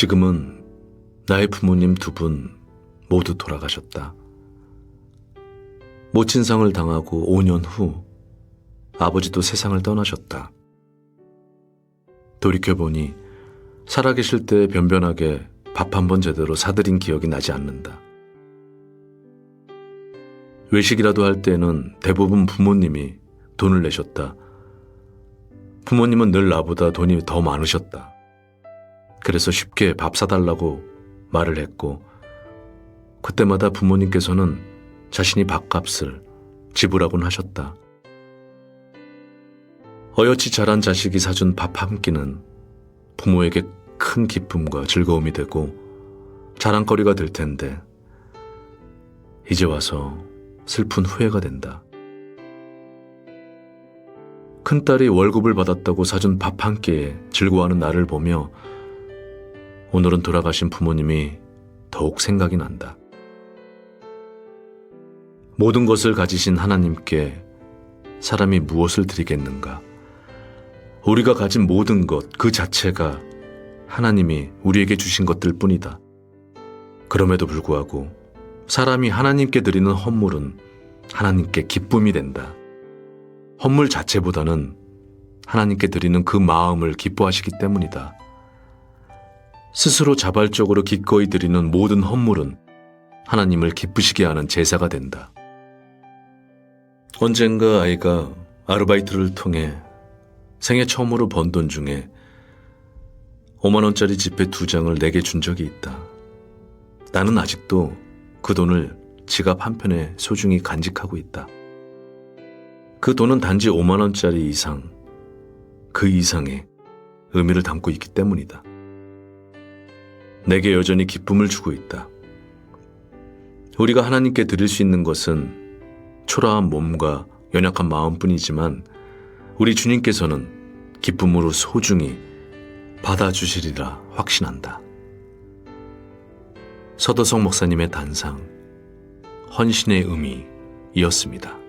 지금은 나의 부모님 두 분 모두 돌아가셨다. 모친상을 당하고 5년 후 아버지도 세상을 떠나셨다. 돌이켜보니 살아계실 때 변변하게 밥 한 번 제대로 사드린 기억이 나지 않는다. 외식이라도 할 때는 대부분 부모님이 돈을 내셨다. 부모님은 늘 나보다 돈이 더 많으셨다. 그래서 쉽게 밥 사달라고 말을 했고, 그때마다 부모님께서는 자신이 밥값을 지불하곤 하셨다. 어여치 자란 자식이 사준 밥 한 끼는 부모에게 큰 기쁨과 즐거움이 되고 자랑거리가 될 텐데, 이제 와서 슬픈 후회가 된다. 큰딸이 월급을 받았다고 사준 밥 한 끼에 즐거워하는 나를 보며 오늘은 돌아가신 부모님이 더욱 생각이 난다. 모든 것을 가지신 하나님께 사람이 무엇을 드리겠는가? 우리가 가진 모든 것 그 자체가 하나님이 우리에게 주신 것들 뿐이다. 그럼에도 불구하고 사람이 하나님께 드리는 헌물은 하나님께 기쁨이 된다. 헌물 자체보다는 하나님께 드리는 그 마음을 기뻐하시기 때문이다. 스스로 자발적으로 기꺼이 드리는 모든 헌물은 하나님을 기쁘시게 하는 제사가 된다. 언젠가 아이가 아르바이트를 통해 생애 처음으로 번 돈 중에 5만원짜리 지폐 두 장을 내게 준 적이 있다. 나는 아직도 그 돈을 지갑 한편에 소중히 간직하고 있다. 그 돈은 단지 5만원짜리 이상, 그 이상의 의미를 담고 있기 때문이다. 내게 여전히 기쁨을 주고 있다. 우리가 하나님께 드릴 수 있는 것은 초라한 몸과 연약한 마음뿐이지만 우리 주님께서는 기쁨으로 소중히 받아주시리라 확신한다. 서도성 목사님의 단상, 헌신의 의미이었습니다.